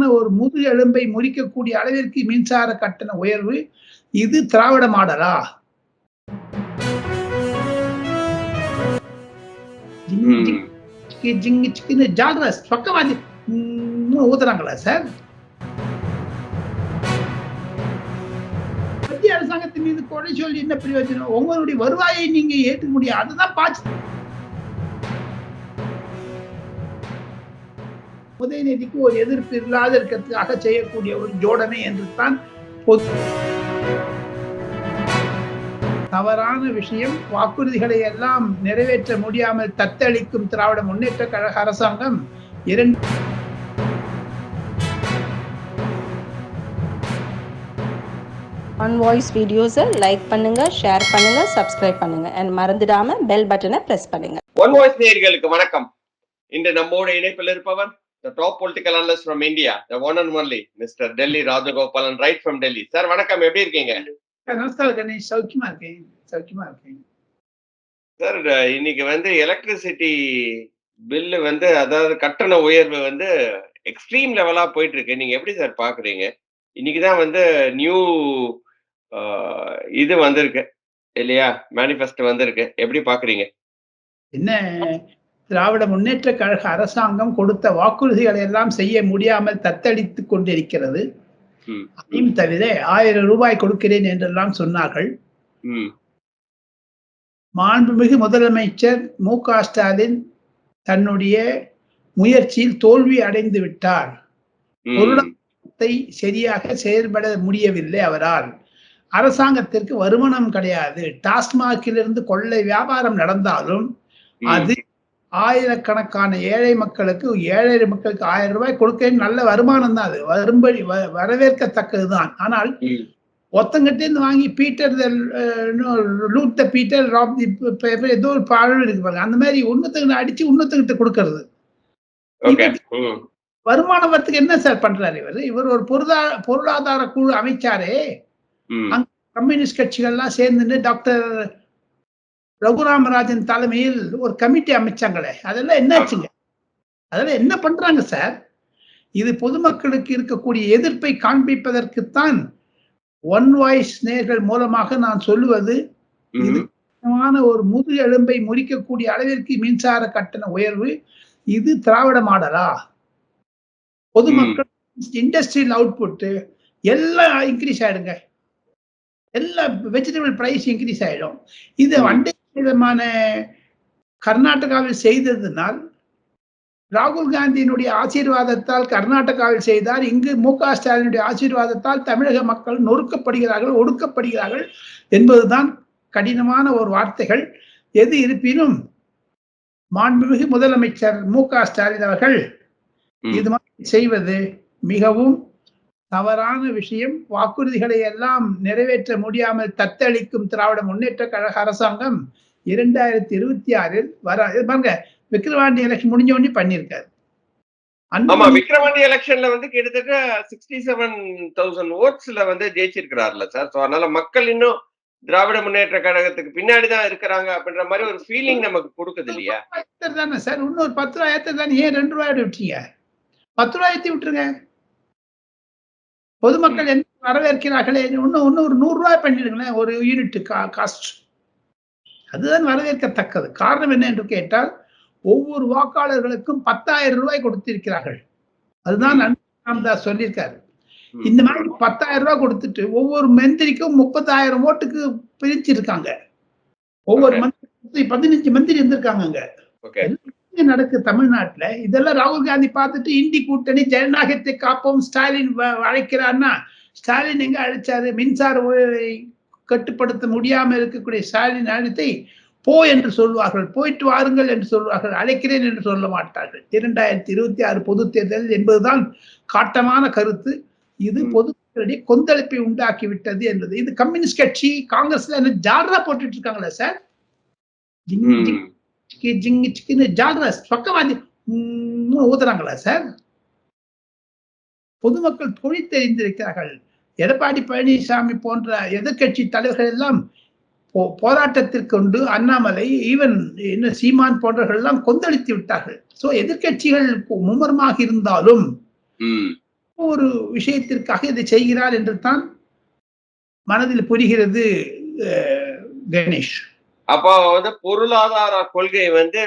கடினமான ஒரு முது எலும்பை முறிக்கக்கூடிய அளவிற்கு மின்சார கட்டண உயர்வு இது திராவிட மாடலா? பக்கவாதி ம், ஊதுறாங்களா சார்? மத்திய அரசாங்கத்தின் மீது கொடை சொல்லி என்ன பிரயோஜனம்? உங்களுடைய வருவாயை நீங்க ஏற்றுக்க முடியும். அதுதான் பாச்சு. உதயநிதிக்கு ஒரு எதிர்ப்பு இல்லாத இருக்கிறதுக்காக செய்யக்கூடிய ஒரு ஜோடனை என்று தான் பொது தவறான விஷயம் வாக்குறுதிகளை எல்லாம் நிறைவேற்ற முடியாமல் தத்தளிக்கும் திராவிட முன்னேற்ற கழக அரசாங்கம் இரண்டு ஒன் வாய்ஸ் வீடியோஸை லைக் பண்ணுங்க ஷேர் பண்ணுங்க சப்ஸ்கிரைப் பண்ணுங்க. அண்ட் மறந்துடாம பெல் பட்டனை பிரஸ் பண்ணுங்க. ஒன் வாய்ஸ் நேயர்களுக்கு வணக்கம். இன்று நம்மோட இணைப்பில் இருப்பவர் the top political analyst from India, the one and only Mr. Delhi Rajagopalan, right from Delhi. Sir வணக்கம். எப்படி இருக்கீங்க? நமஸ்காரம் கணேஷ் சௌக்கியமா இருக்கேன். சௌக்கியமா இருக்கேன். சார் இன்னைக்கு வந்து எலக்ட்ரிசிட்டி பில்லு வந்து அதாவது கட்டண உயர்வு வந்து எக்ஸ்ட்ரீம் லெவலா போயிட்டு இருக்கு நீங்க எப்படி சார் பாக்குறீங்க? இன்னைக்கு தான் வந்து நியூ இது வந்திருக்கு. இல்லையா? மேனிஃபெஸ்டோ வந்திருக்கு. எப்படி பாக்குறீங்க? என்ன? திராவிட முன்னேற்ற கழக அரசாங்கம் கொடுத்த வாக்குறுதிகளை எல்லாம் செய்ய முடியாமல் தத்தளித்துக் கொண்டிருக்கிறது. அதையும் தவிர ஆயிரம் ரூபாய் கொடுக்கிறேன் என்றெல்லாம் சொன்னார்கள். மாண்புமிகு முதலமைச்சர் மு க ஸ்டாலின் தன்னுடைய முயற்சியில் தோல்வி அடைந்து விட்டார். பொருளாதாரத்தை சரியாக செயல்பட முடியவில்லை அவரால். அரசாங்கத்திற்கு வருமானம் கிடையாது. டாஸ்மாகிலிருந்து கொள்ளை வியாபாரம் நடந்தாலும். அது ஆயிரக்கணக்கான ஏழை மக்களுக்கு ஏழை மக்களுக்கு ஆயிரம் ரூபாய் கொடுக்க நல்ல வருமானம் தான் அது. வரும்படி வ- வரவேற்கத்தக்கதுதான். ஆனால் இருந்து வாங்கி Peter loot the Peter rob the paper ஏதோ ஒரு பாடல் இருக்கு பாருங்க. அந்த மாதிரி உன்னத்துக்கிட்ட அடிச்சு உன்னத்துக்கிட்ட கொடுக்கறது. ஓகே. ம். வருமான வரத்துக்கு என்ன சார் பண்றாரு இவர்? இவர் ஒரு பொருளா பொருளாதார குழு அமைச்சாரே. அங்க கம்யூனிஸ்ட் கட்சிகள்லாம் சேர்ந்துட்டு டாக்டர் ரகுராமராஜன் தலைமையில் ஒரு கமிட்டி அமைச்சாங்களே. அதெல்லாம் என்னாச்சுங்க? அதெல்லாம் என்ன பண்றாங்க சார்? இது பொதுமக்களுக்கு இருக்கக்கூடிய எதிர்ப்பை காண்பிப்பதற்குத்தான் ஒன் வாய்ஸ் நேர்கள் மூலமாக நான் சொல்லுவது ஒரு முது எலும்பை முறிக்கக்கூடிய அளவிற்கு மின்சார கட்டண உயர்வு இது திராவிட மாடலா? பொதுமக்கள் இண்டஸ்ட்ரியல் அவுட்புட் எல்லாம் இன்க்ரீஸ் ஆயிடுங்க. எல்லா வெஜிடபிள் பிரைஸ் இன்க்ரீஸ் ஆயிடும். இது. அண்டை விதமான கர்நாடகாவில் செய்ததினால் ராகுல் காந்தியினுடைய ஆசீர்வாதத்தால் கர்நாடகாவில் செய்தார். இங்கு மு க ஸ்டாலினுடைய ஆசீர்வாதத்தால் தமிழக மக்கள் நொறுக்கப்படுகிறார்கள் ஒடுக்கப்படுகிறார்கள் என்பதுதான் கடினமான ஒரு வார்த்தைகள். எது இருப்பினும் மாண்புமிகு முதலமைச்சர் மு க ஸ்டாலின் அவர்கள். இது மாதிரி செய்வது மிகவும் தவறான விஷயம். வாக்குறுதிகளை எல்லாம் நிறைவேற்ற முடியாமல் தத்தளிக்கும் திராவிட முன்னேற்ற கழக அரசாங்கம் இரண்டாயிரத்தி இருபத்தி ஆறில் வர பாருங்க விக்கிரவாண்டி எலெக்ஷன் முடிஞ்ச உடனே பண்ணியிருக்காரு. ஆமா விக்ரவாண்டி எலெக்ஷன்ல வந்து கிட்டத்தட்ட சிக்ஸ்டி செவன் தௌசண்ட் ஓட்ஸ்ல வந்து ஜெயிச்சிருக்கிறார்ல சார் சோ அதனால மக்கள் இன்னும் திராவிட முன்னேற்ற கழகத்துக்கு பின்னாடி தான் இருக்கிறாங்க அப்படின்ற மாதிரி ஒரு ஃபீலிங் நமக்கு கொடுக்குது இல்லையா? தானே சார் இன்னொரு பத்து ரூபாய் ஏத்தர் தானே? ஏன் ரெண்டு ரூபாய் விட்டீங்க பத்து ரூபாய் ஏத்தி விட்டுருங்க. பொதுமக்கள் என்ன வரவேற்கிறார்களே? இன்னும் இன்னும் ஒரு நூறு ரூபாய் பண்ணிடுங்களேன் ஒரு யூனிட் காஸ்ட் அதுதான் வரவேற்கத்தக்கது. காரணம் என்ன என்று கேட்டால் ஒவ்வொரு வாக்காளர்களுக்கும் பத்தாயிரம் ரூபாய் கொடுத்திருக்கிறார்கள். அதுதான் ராமதாஸ் சொல்லியிருக்காரு. இந்த மாதிரி பத்தாயிரம் ரூபாய் கொடுத்துட்டு ஒவ்வொரு மந்திரிக்கும் முப்பத்தாயிரம் ஓட்டுக்கு பிரிச்சிருக்காங்க ஒவ்வொரு. மந்திரி பதினஞ்சு மந்திரி இருந்திருக்காங்க நடக்கு தமிழ்நாட்டுல? இதெல்லாம் ராகுல் காந்தி பார்த்துட்டு இந்தி கூட்டணி ஜனநாயகத்தை காப்போம் ஸ்டாலின் அழைக்கிறார்னா ஸ்டாலின் எங்க அழைச்சாரு? மின்சார கட்டுப்படுத்த முடியாம இருக்கக்கூடிய ஸ்டாலின் அழைத்தை போ என்று சொல்வார்கள். போயிட்டு வாருங்கள் என்று சொல்வார்கள். அழைக்கிறேன் என்று சொல்ல மாட்டார்கள். இரண்டாயிரத்தி இருபத்தி ஆறு பொது தேர்தல் என்பதுதான் காட்டமான கருத்து. இது. பொதுமக்களிடையே கொந்தளிப்பை உண்டாக்கி விட்டது என்பது. இது கம்யூனிஸ்ட் கட்சி காங்கிரஸ்ல என்ன ஜாலரா போட்டுட்டு இருக்காங்களா சார் ஜால்ரா பக்கவாதி ஊதுறாங்களா சார்? பொதுமக்கள் தொழில் தெரிந்திருக்கிறார்கள். எடப்பாடி பழனிசாமி போன்ற எதிர்க்கட்சி தலைவர்கள் எல்லாம் போராட்டத்திற்கு கொண்டு அண்ணாமலை ஈவன் என்ன சீமான் போன்றவர்கள் எல்லாம் கொந்தளித்து விட்டார்கள். சோ எதிர்க்கட்சிகள் மும்முரமாக இருந்தாலும் ஒரு விஷயத்திற்காக இதை செய்கிறார் என்று தான் மனதில் புரிகிறது கணேஷ். அப்போ வந்து பொருளாதார கொள்கை வந்து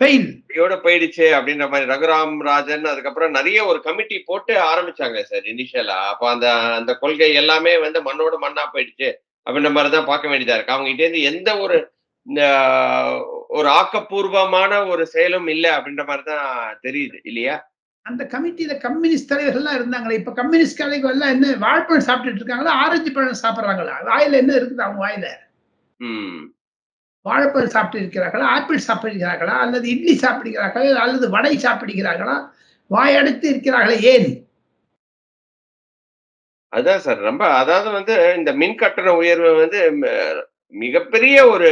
ஃபெயில் இதோட போயிடுச்சு அப்படின்ற மாதிரி ரகுராம் ராஜன் அதுக்கப்புறம் நிறைய ஒரு கமிட்டி போட்டு ஆரம்பிச்சாங்க சார் இனிஷியலா அப்போ அந்த அந்த கொள்கை எல்லாமே வந்து மண்ணோட மண்ணா போயிடுச்சு அப்படின்ற மாதிரி தான் பார்க்க வேண்டியதா இருக்கு. அவங்க கிட்ட இருந்து எந்த ஒரு இந்த ஒரு ஆக்கப்பூர்வமான ஒரு செயலும் இல்லை அப்படின்ற மாதிரி தான் தெரியுது இல்லையா? அந்த கமிட்டியில கம்யூனிஸ்ட் தலைவர்கள்லாம் இருந்தாங்களே இப்ப கம்யூனிஸ்ட் தலைவர் எல்லாம் என்ன வாழைப்பழம் சாப்பிட்டுட்டு இருக்காங்களா ஆரஞ்சு பழம் சாப்பிடுறாங்களா? வாயில என்ன இருக்குது அவங்க வாயில? ம். வாழைப்பழம் சாப்பிட்டு இருக்கிறார்களா ஆப்பிள் சாப்பிடுகிறார்களா அல்லது இட்லி சாப்பிடுகிறார்களா அல்லது வடை சாப்பிடுகிறார்களா வாயடைத்து இருக்கிறார்களா ஏன்? அதான் சார் ரொம்ப அதாவது வந்து இந்த மின் கட்டண உயர்வு வந்து மிகப்பெரிய ஒரு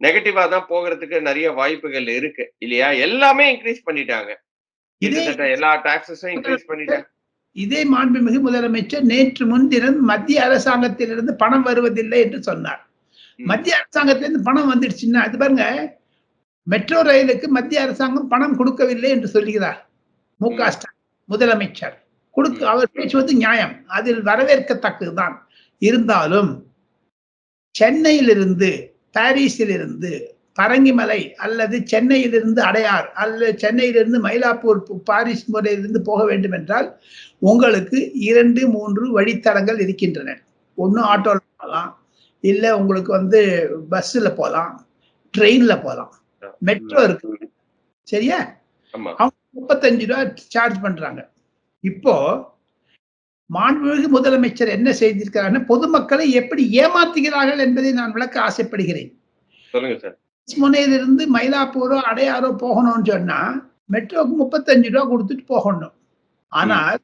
நெகட்டிவா தான் போகிறதுக்கு நிறைய வாய்ப்புகள் இருக்கு இல்லையா? எல்லாமே இன்க்ரீஸ் பண்ணிட்டாங்க. எல்லா டாக்ஸஸும் இன்க்ரீஸ் பண்ணிட்டாங்க. இதே மாண்புமிகு முதலமைச்சர் நேற்று முன்தினம் மத்திய அரசாங்கத்திலிருந்து பணம் வருவதில்லை என்று சொன்னார். மத்திய அரசாங்கத்திலிருந்து பணம் வந்துடுச்சுன்னா அது பாருங்க. மெட்ரோ ரயிலுக்கு மத்திய அரசாங்கம் பணம் கொடுக்கவில்லை என்று சொல்கிறார் மு க. ஸ்டாலின் முதலமைச்சர். கொடுக்க. அவர் பேசுவது நியாயம். அதில் வரவேற்கத்தக்கதுதான். இருந்தாலும் சென்னையிலிருந்து பாரிஸிலிருந்து பரங்கிமலை அல்லது சென்னையிலிருந்து அடையார் அல்லது சென்னையிலிருந்து மயிலாப்பூர் பாரிஸ் முறையிலிருந்து போக வேண்டும் என்றால் உங்களுக்கு இரண்டு மூன்று வழித்தடங்கள் இருக்கின்றன. ஒன்று ஆட்டோல போகலாம். இல்லை உங்களுக்கு வந்து பஸ்ஸில் போகலாம் ட்ரெயின்ல போகலாம் மெட்ரோ இருக்கு. சரியா? ஆமா. முப்பத்தஞ்சு ரூபா சார்ஜ் பண்றாங்க. இப்போ மாண்புமிகு முதலமைச்சர் என்ன செய்திருக்கிறார்னா பொதுமக்களை எப்படி ஏமாத்துகிறார்கள் என்பதை நான் விளக்க ஆசைப்படுகிறேன். சொல்லுங்க சார். முனையிலிருந்து மயிலாப்பூரோ அடையாரோ போகணும்னு சொன்னா மெட்ரோக்கு முப்பத்தஞ்சு ரூபா கொடுத்துட்டு போகணும். ஆனால்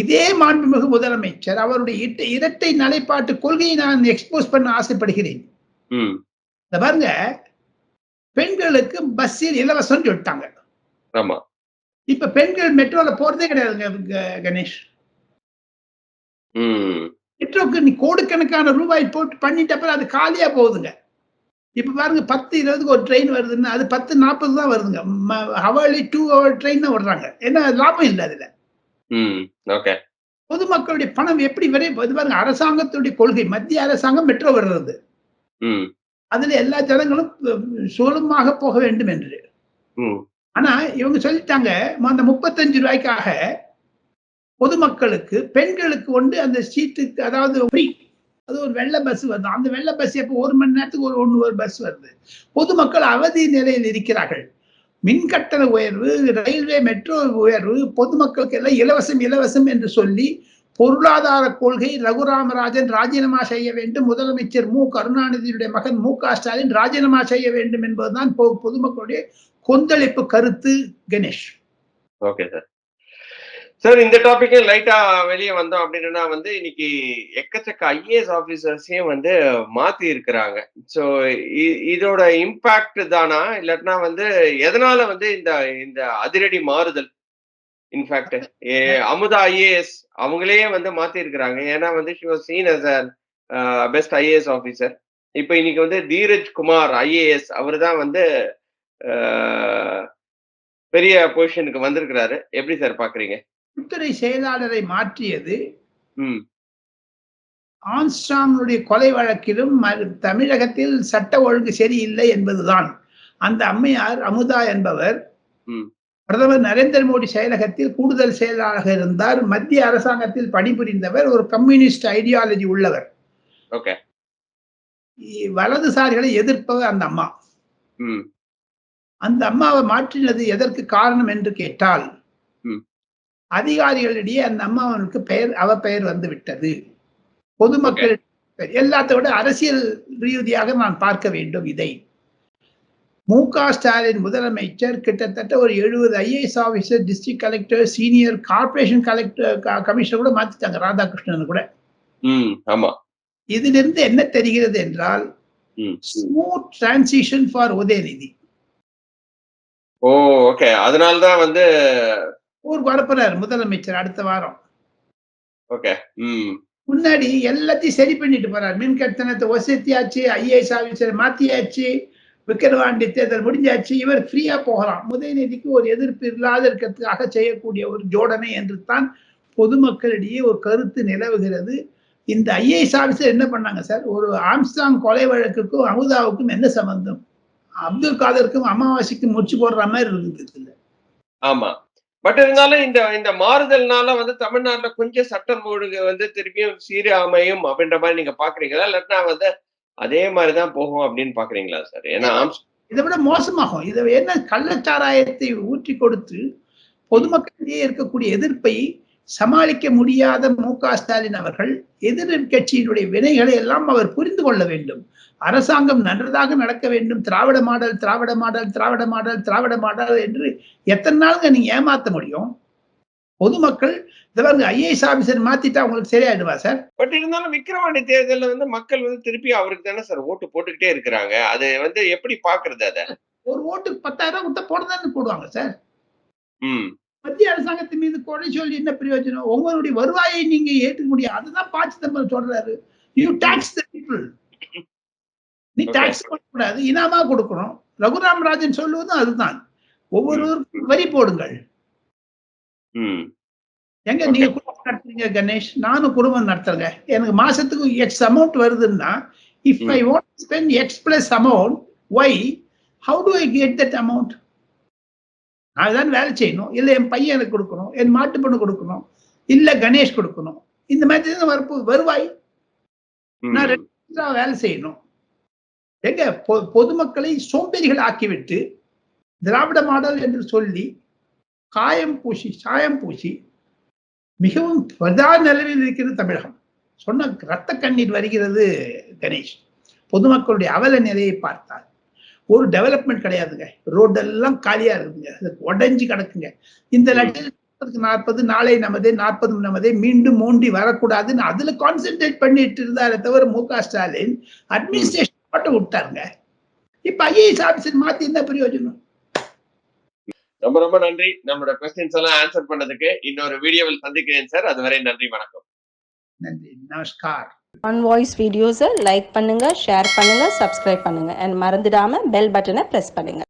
இதே மாண்புமிகு முதலமைச்சர் அவருடைய இரட்டை நிலைப்பாட்டு கொள்கையை நான் எக்ஸ்போஸ் பண்ண ஆசைப்படுகிறேன். இந்த பாருங்க பெண்களுக்கு பஸ்ஸில் இலவசம் சொல்லிட்டாங்க. ஆமா. இப்ப பெண்கள் மெட்ரோல போறதே கிடையாதுங்க கணேஷ். மெட்ரோக்கு நீ கோடிக்கணக்கான ரூபாய் போட்டு பண்ணிட்ட அப்புறம் அது காலியா போகுதுங்க. இப்ப பாருங்க பத்து இருபதுக்கு ஒரு ட்ரெயின் வருதுன்னா அது பத்து நாற்பது தான் வருதுங்க. ஹவர்லி டூ ஹவர் ட்ரெயின் தான் விடுறாங்க ஏன்னா லாபம் இல்லை அதுல. பொதுமக்களுடைய பணம் எப்படி வரை இது பாருங்க அரசாங்கத்துடைய கொள்கை மத்திய அரசாங்கம் மெட்ரோ வர்றது ம். அதுல எல்லா ஜனங்களும் அஹ், சுலபமாக போக வேண்டும் என்று. ஆனா இவங்க சொல்லிட்டாங்க அந்த முப்பத்தஞ்சு ரூபாய்க்காக பொதுமக்களுக்கு பெண்களுக்கு ஒன்று அந்த சீட்டுக்கு அதாவது ஃப்ரீ அது ஒரு வெள்ளை பஸ் வருது. அந்த வெள்ளை பஸ் எப்போ ஒரு மணி நேரத்துக்கு ஒரு ஒன்று ஒரு பஸ் வருது. பொதுமக்கள் அவதி நிலையில் இருக்கிறார்கள். மின் கட்டண உயர்வு ரயில்வே மெட்ரோ உயர்வு பொதுமக்களுக்கு எல்லாம் இலவசம் இலவசம் என்று சொல்லி பொருளாதார கொள்கை ரகுராமராஜன் ராஜினாமா செய்ய வேண்டும். முதலமைச்சர் மு. கருணாநிதியுடைய மகன் மு. க. ஸ்டாலின் ராஜினாமா செய்ய வேண்டும் என்பதுதான் பொதுமக்களுடைய கொந்தளிப்பு கருத்து கணேஷ். Okay sir. சார் இந்த டாபிக் லைட்டா வெளியே வந்தோம் அப்படின்னா வந்து இன்னைக்கு எக்கச்சக்க ஐஏஎஸ் ஆபீசர்ஸையும் வந்து மாத்தி இருக்கிறாங்க. ஸோ இதோட இம்பாக்ட் தானா? இல்லாட்டினா வந்து எதனால வந்து இந்த இந்த அதிரடி மாறுதல்? இன்ஃபேக்ட் அமுதா ஐஏஎஸ் அவங்களே வந்து மாத்தி இருக்கிறாங்க. ஏன்னா வந்து she was seen as a best IAS officer இப்போ இன்னைக்கு வந்து தீரஜ் குமார் ஐஏஎஸ் அவர் தான் வந்து பெரிய பொசிஷனுக்கு வந்திருக்கிறாரு. எப்படி சார் பாக்குறீங்க? உள்துறை செயலாளரை மாற்றியது. ம். ஆம்ஸ்ட்ராங்குடைய கொலை வழக்கிலும் தமிழகத்தில் சட்ட ஒழுங்கு சரியில்லை என்பதுதான். அந்த அம்மையார் அமுதா என்பவர். பிரதமர் நரேந்திர மோடி செயலகத்தில் கூடுதல் செயலாளராக இருந்தார். மத்திய அரசாங்கத்தில் பணிபுரிந்தவர் ஒரு கம்யூனிஸ்ட் ஐடியாலஜி உள்ளவர். வலதுசாரிகளை எதிர்ப்பவர் அந்த அம்மா. அந்த அம்மாவை மாற்றினது எதற்கு காரணம் என்று கேட்டால். அதிகாரிகளிடையே அந்த அம்மாவனுக்கு பெயர் அவ பெயர் வந்து விட்டது பொதுமக்கள் எல்லாத்தை விட அரசியல் ரீதியாக நான் பார்க்க வேண்டும் இதை. மு க ஸ்டாலின் முதலமைச்சர் கிட்டத்தட்ட ஒரு எழுபது IAS officer district collector senior corporation collector commissioner கூட மாத்திட்டாங்க ராதாகிருஷ்ணன் கூட. ஆமா. இதிலிருந்து என்ன தெரிகிறது என்றால் smooth transition for Udhayanidhi. Oh okay அதனால தான் வந்து ஊருக்கு வரப்போறார் முதலமைச்சர் அடுத்த வாரம். முன்னாடி எல்லாத்தையும் சரி பண்ணிட்டு போறார். மின் கட்டணத்தை வசதியாச்சு ஐஏஎஸ் ஆபீசர் மாத்தியாச்சு விக்கிரவாண்டி தேர்தல் முடிஞ்சாச்சு இவர் ஃப்ரீயா போகலாம். உதயநிதிக்கு ஒரு எதிர்ப்பு இல்லாத இருக்கிறதுக்காக செய்யக்கூடிய ஒரு ஜோடனை என்று தான் பொதுமக்களிடையே ஒரு கருத்து நிலவுகிறது. இந்த ஐஏஎஸ் ஆபீசர் என்ன பண்ணாங்க சார்? ஒரு ஆம்ஸ்டாங் கொலை வழக்குக்கும் அமுதாவுக்கும் என்ன சம்பந்தம்? அப்துல் காதருக்கும் அமாவாசைக்கும் முடிச்சு போடுற மாதிரி இருக்குது இல்ல ஆமா. பட் இருந்தாலும் இந்த இந்த மாறுதல்னால வந்து தமிழ்நாட்டுல கொஞ்சம் சட்டம் ஒழுங்கு வந்து திருப்பியும் சீர அமையும் அப்படின்ற மாதிரி நீங்க பாக்குறீங்களா? இல்லாட்டினா வந்து அதே மாதிரிதான் போகும் அப்படின்னு பாக்குறீங்களா சார்? ஏன்னா இதை விட மோசமாகும். இதை என்ன கள்ளச்சாராயத்தை ஊற்றி கொடுத்து பொதுமக்களிடையே இருக்கக்கூடிய எதிர்ப்பை சமாளிக்க முடியாத மு க. ஸ்டாலின் அவர்கள் எதிர்கட்சியினுடைய வினைகளை எல்லாம் அவர் புரிந்து கொள்ள வேண்டும். அரசாங்கம் நன்றதாக நடக்க வேண்டும். Dravida model Dravida model Dravida model Dravida model என்று எத்தனை நாளுங்க நீங்க ஏமாத்த முடியும்? பொதுமக்கள் இந்த பாருங்க ஐஏஎஸ் ஆபீசர் மாத்திட்டா உங்களுக்கு சரியாயிடுவா சார்? பட் இருந்தாலும் விக்கிரவாண்டி தேர்தல்ல வந்து மக்கள் வந்து திருப்பி அவருக்கு தானே சார் ஓட்டு போட்டுக்கிட்டே இருக்கிறாங்க. அது வந்து எப்படி பாக்குறது அத? ஒரு ஓட்டுக்கு பத்தாயிரம் ரூபாய் கொடுத்தா போடதான்னு போடுவாங்க சார். ம். மத்திய அரசாங்கத்தின் மீது கொலை சொல்லி என்ன பிரயோஜனம்? உங்களுடைய வருவாயை நீங்க ஏற்றுக்க முடியும் அதுதான் பா சிதம்பரம் சொல்றாரு. யூ டாக்ஸ் த பீப்புள் நீ. டாக்ஸ் கூடாது இனாமா கொடுக்கணும். ரகுராம் ராஜன் சொல்லுவதும் அதுதான். ஒவ்வொருவருக்கும் வரி போடுங்கள். எங்க. நீங்க குடும்பம் நடத்துறீங்க கணேஷ்? நானும் குடும்பம் நடத்துறேங்க. எனக்கு மாசத்துக்கு எக்ஸ் அமௌண்ட் வருதுன்னா if I want spend X plus amount Y how to I get that amount நான் தான் வேலை செய்யணும். இல்ல என் பையன் எனக்கு கொடுக்கணும். என் மாட்டு பொண்ணு கொடுக்கணும். இல்ல கணேஷ் கொடுக்கணும். இந்த மாதிரி தான் வரப்போ வருவாய். நான் extra வேலை செய்யணும். எங்க பொதுமக்களை சோம்பேறிகள் ஆக்கிவிட்டு திராவிட மாடல் என்று சொல்லி காயம் பூசி சாயம் பூசி மிகவும் பிரதான நிலையில் இருக்கிறது தமிழகம். சொன்ன ரத்த கண்ணீர் வருகிறது கணேஷ். பொதுமக்களுடைய அவல நிலையை பார்த்தால். ஒரு டெவலப்மெண்ட் கிடையாதுங்க. ரோடெல்லாம் காலியா இருக்குங்க. அது உடைஞ்சு கிடக்குங்க. இந்த. லட்சத்துக்கு நாற்பது நாளை நமதே நாற்பது நமதே மீண்டும் மோண்டி வரக்கூடாதுன்னு அதுல கான்சென்ட்ரேட் பண்ணிட்டு இருந்தாரே தவிர மு க ஸ்டாலின் அட்மினிஸ்ட்ரேஷன் மட்டும் விட்டாருங்க. இப்ப ஐஏஎஸ் ஆபீசர் மாத்தி என்ன பிரயோஜனம்? ரொம்ப ரொம்ப நன்றி. நம்மளோட கொஸ்டின்ஸ் எல்லாம் ஆன்சர் பண்ணதுக்கு. இன்னொரு வீடியோவில் சந்திக்கிறேன் சார் அதுவரை நன்றி வணக்கம். நன்றி. நமஸ்கார். ஆன் வாய்ஸ் வீடியோஸை லைக் பண்ணுங்கள் ஷேர் பண்ணுங்கள் சப்ஸ்கிரைப் பண்ணுங்க. அண்ட் மறந்துடாமல் பெல் பட்டனை ப்ரெஸ் பண்ணுங்கள்